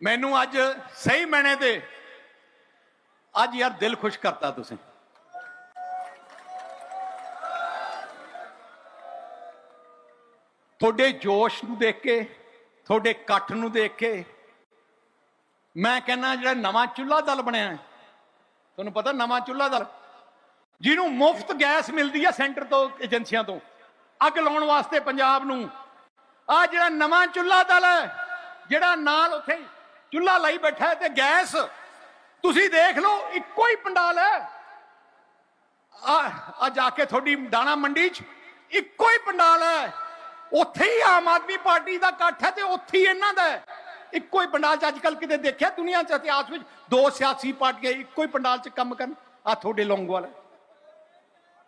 ਮੈਨੂੰ ਅੱਜ ਸਹੀ ਮੈਨੇ ਤੇ ਅੱਜ ਯਾਰ ਦਿਲ ਖੁਸ਼ ਕਰਤਾ ਤੁਸੀਂ। ਤੁਹਾਡੇ ਜੋਸ਼ ਨੂੰ ਦੇਖ ਕੇ, ਤੁਹਾਡੇ ਇਕੱਠ ਨੂੰ ਦੇਖ ਕੇ ਮੈਂ ਕਹਿੰਦਾ ਜਿਹੜਾ ਨਵਾਂ ਚੁੱਲ੍ਹਾ ਦਲ ਬਣਿਆ ਹੈ, ਤੁਹਾਨੂੰ ਪਤਾ ਨਵਾਂ ਚੁੱਲ੍ਹਾ ਦਲ? ਜਿਹਨੂੰ ਮੁਫਤ ਗੈਸ ਮਿਲਦੀ ਹੈ ਸੈਂਟਰ ਤੋਂ, ਏਜੰਸੀਆਂ ਤੋਂ। ਅੱਗ ਲਾਉਣ ਵਾਸਤੇ ਪੰਜਾਬ ਨੂੰ। ਆ ਜਿਹੜਾ ਨਵਾਂ ਚੁੱਲ੍ਹਾ ਦਲ ਹੈ, ਜਿਹੜਾ ਨਾਲ ਉੱਥੇ ਚੁੱਲ੍ਹਾ ਲਾਈ ਬੈਠਾ ਤੇ ਗੈਸ। ਤੁਸੀਂ ਦੇਖ ਲਓ, ਇੱਕੋ ਹੀ ਪੰਡਾਲ ਹੈ। ਆ ਆ ਜਾ ਕੇ ਤੁਹਾਡੀ ਦਾਣਾ ਮੰਡੀ 'ਚ ਇੱਕੋ ਹੀ ਪੰਡਾਲ ਹੈ। ਉੱਥੇ ਹੀ ਆਮ ਆਦਮੀ ਪਾਰਟੀ ਦਾ ਇਕੱਠ ਹੈ ਤੇ ਉੱਥੇ ਹੀ ਇਹਨਾਂ ਦਾ ਹੈ। ਇੱਕੋ ਹੀ ਪੰਡਾਲ 'ਚ ਅੱਜ ਕੱਲ ਕਿਤੇ ਦੇਖਿਆ ਦੁਨੀਆ 'ਚ ਇਤਿਹਾਸ ਵਿੱਚ ਦੋ ਸਿਆਸੀ ਪਾਰਟੀਆਂ ਇੱਕੋ ਹੀ ਪੰਡਾਲ 'ਚ ਕੰਮ ਕਰਨ? ਆ ਤੁਹਾਡੇ ਲੌਂਗੋਵਾਲ ਹੈ।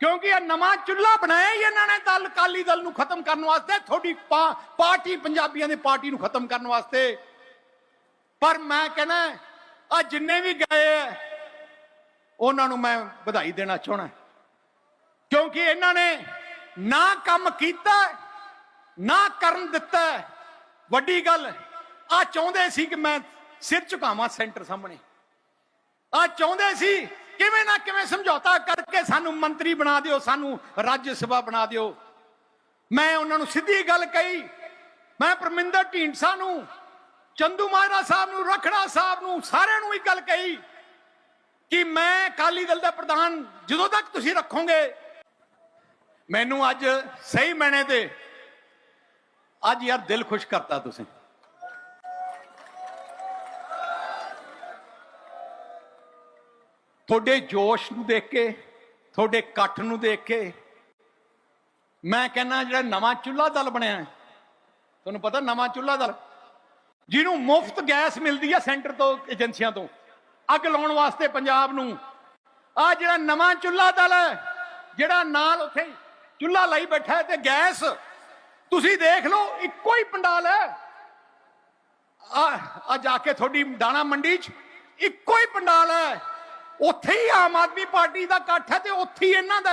ਕਿਉਂਕਿ ਇਹ ਨਵਾਂ ਚੁੱਲ੍ਹਾ ਬਣਾਇਆ ਹੀ ਇਹਨਾਂ ਨੇ ਦਲ ਕਾਲੀ ਦਲ ਨੂੰ ਖਤਮ ਕਰਨ ਵਾਸਤੇ, ਤੁਹਾਡੀ ਪਾਰਟੀ ਪੰਜਾਬੀਆਂ ਦੀ ਪਾਰਟੀ ਨੂੰ ਖਤਮ ਕਰਨ ਵਾਸਤੇ। ਪਰ ਮੈਂ ਕਹਿੰਦਾ ਆ ਜਿੰਨੇ ਵੀ ਗਏ ਹੈ ਉਹਨਾਂ ਨੂੰ ਮੈਂ ਵਧਾਈ ਦੇਣਾ ਚਾਹਣਾ ਕਿਉਂਕਿ ਇਹਨਾਂ ਨੇ ਨਾ ਕੰਮ ਕੀਤਾ, ਨਾ ਕਰਨ ਦਿੱਤਾ ਵੱਡੀ ਗੱਲ ਆ ਚਾਹੁੰਦੇ ਸੀ ਕਿ ਮੈਂ ਸਿਰ ਝੁਕਾਵਾਂ ਸੈਂਟਰ ਸਾਹਮਣੇ। ਆ ਚਾਹੁੰਦੇ ਸੀ, ਕਿਵੇਂ ਨਾ ਕਿਵੇਂ ਸਮਝੌਤਾ ਕਰਕੇ ਸਾਨੂੰ ਮੰਤਰੀ ਬਣਾ ਦਿਓ, ਸਾਨੂੰ ਰਾਜ ਸਭਾ ਬਣਾ ਦਿਓ। ਮੈਂ ਉਹਨਾਂ ਨੂੰ ਸਿੱਧੀ ਗੱਲ ਕਹੀ, ਮੈਂ ਪਰਮਿੰਦਰ ਢੀਂਡਸਾ ਨੂੰ ਚੰਦੂ ਮਾਜਰਾ ਸਾਹਿਬ ਨੂੰ, ਰਖੜਾ ਸਾਹਿਬ ਨੂੰ, ਸਾਰਿਆਂ ਨੂੰ ਇੱਕ ਗੱਲ ਕਹੀ ਕਿ ਮੈਂ ਅਕਾਲੀ ਦਲ ਦਾ ਪ੍ਰਧਾਨ ਜਦੋਂ ਤੱਕ ਤੁਸੀਂ ਰੱਖੋਗੇ। ਮੈਨੂੰ ਅੱਜ ਸਹੀ ਮੈਨੇ ਤੇ ਅੱਜ ਯਾਰ ਦਿਲ ਖੁਸ਼ ਕਰਤਾ ਤੁਸੀਂ। ਤੁਹਾਡੇ ਜੋਸ਼ ਨੂੰ ਦੇਖ ਕੇ, ਤੁਹਾਡੇ ਇਕੱਠ ਨੂੰ ਦੇਖ ਕੇ ਮੈਂ ਕਹਿੰਦਾ ਜਿਹੜਾ ਨਵਾਂ ਚੁੱਲ੍ਹਾ ਦਲ ਬਣਿਆ ਤੁਹਾਨੂੰ ਪਤਾ ਨਵਾਂ ਚੁੱਲ੍ਹਾ ਦਲ ਜਿਹਨੂੰ ਮੁਫਤ ਗੈਸ ਮਿਲਦੀ ਹੈ ਸੈਂਟਰ ਤੋਂ, ਏਜੰਸੀਆਂ ਤੋਂ। ਅੱਗ ਲਾਉਣ ਵਾਸਤੇ ਪੰਜਾਬ ਨੂੰ। ਆ ਜਿਹੜਾ ਨਵਾਂ ਚੁੱਲ੍ਹਾ ਦਲ ਹੈ, ਜਿਹੜਾ ਨਾਲ ਉੱਥੇ ਚੁੱਲ੍ਹਾ ਲਈ ਬੈਠਾ ਹੈ ਤੇ ਗੈਸ, ਤੁਸੀਂ ਦੇਖ ਲਓ, ਇੱਕੋ ਹੀ ਪੰਡਾਲ ਹੈ। ਆ ਆ ਜਾ ਕੇ ਤੁਹਾਡੀ ਦਾਣਾ ਮੰਡੀ 'ਚ, ਇੱਕੋ ਹੀ ਪੰਡਾਲ ਹੈ। ਉੱਥੇ ਹੀ ਆਮ ਆਦਮੀ ਪਾਰਟੀ ਦਾ ਇਕੱਠ ਹੈ ਤੇ ਉੱਥੇ ਹੀ ਇਹਨਾਂ ਦਾ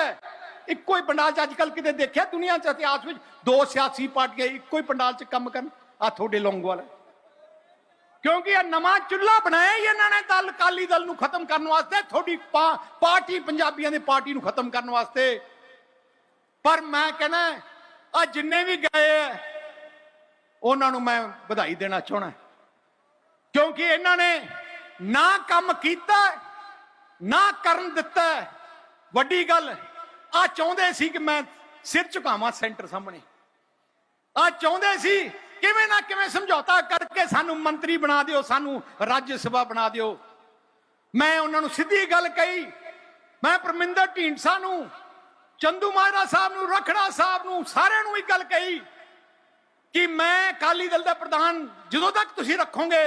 ਇੱਕੋ ਹੀ ਪੰਡਾਲ 'ਚ ਅੱਜ ਕੱਲ ਕਿਤੇ ਦੇਖਿਆ ਦੁਨੀਆ 'ਚ ਇਤਿਹਾਸ ਵਿੱਚ ਦੋ ਸਿਆਸੀ ਪਾਰਟੀਆਂ ਇੱਕੋ ਹੀ ਪੰਡਾਲ 'ਚ ਕੰਮ ਕਰਨ? ਆ ਤੁਹਾਡੇ ਲੌਂਗੋਵਾਲ ਹੈ। ਕਿਉਂਕਿ ਇਹ ਨਵਾਂ ਚੁੱਲ੍ਹਾ ਬਣਾਇਆ ਹੀ ਇਹਨਾਂ ਨੇ ਦਲ ਕਾਲੀ ਦਲ ਨੂੰ ਖਤਮ ਕਰਨ ਵਾਸਤੇ, ਤੁਹਾਡੀ ਪਾਰਟੀ ਪੰਜਾਬੀਆਂ ਦੀ ਪਾਰਟੀ ਨੂੰ ਖਤਮ ਕਰਨ ਵਾਸਤੇ। ਪਰ ਮੈਂ ਕਹਿੰਦਾ, ਆ ਜਿੰਨੇ ਵੀ ਗਏ ਹੈ ਉਹਨਾਂ ਨੂੰ ਮੈਂ ਵਧਾਈ ਦੇਣਾ ਚਾਹਣਾ ਕਿਉਂਕਿ ਇਹਨਾਂ ਨੇ ਨਾ ਕੰਮ ਕੀਤਾ, ਨਾ ਕਰਨ ਦਿੱਤਾ। ਵੱਡੀ ਗੱਲ, ਆ ਚਾਹੁੰਦੇ ਸੀ ਕਿ ਮੈਂ ਸਿਰ ਝੁਕਾਵਾਂ ਸੈਂਟਰ ਸਾਹਮਣੇ। ਆ ਚਾਹੁੰਦੇ ਸੀ ਕਿਵੇਂ ਨਾ ਕਿਵੇਂ ਸਮਝੌਤਾ ਕਰਕੇ ਸਾਨੂੰ ਮੰਤਰੀ ਬਣਾ ਦਿਓ, ਸਾਨੂੰ ਰਾਜ ਸਭਾ ਬਣਾ ਦਿਓ। ਮੈਂ ਉਹਨਾਂ ਨੂੰ ਸਿੱਧੀ ਗੱਲ ਕਹੀ, ਮੈਂ ਪਰਮਿੰਦਰ ਢੀਂਡਸਾ ਨੂੰ, ਚੰਦੂ ਮਾਜਰਾ ਸਾਹਿਬ ਨੂੰ, ਰਖੜਾ ਸਾਹਿਬ ਨੂੰ, ਸਾਰਿਆਂ ਨੂੰ ਇੱਕ ਗੱਲ ਕਹੀ ਕਿ ਮੈਂ ਅਕਾਲੀ ਦਲ ਦਾ ਪ੍ਰਧਾਨ ਜਦੋਂ ਤੱਕ ਤੁਸੀਂ ਰੱਖੋਗੇ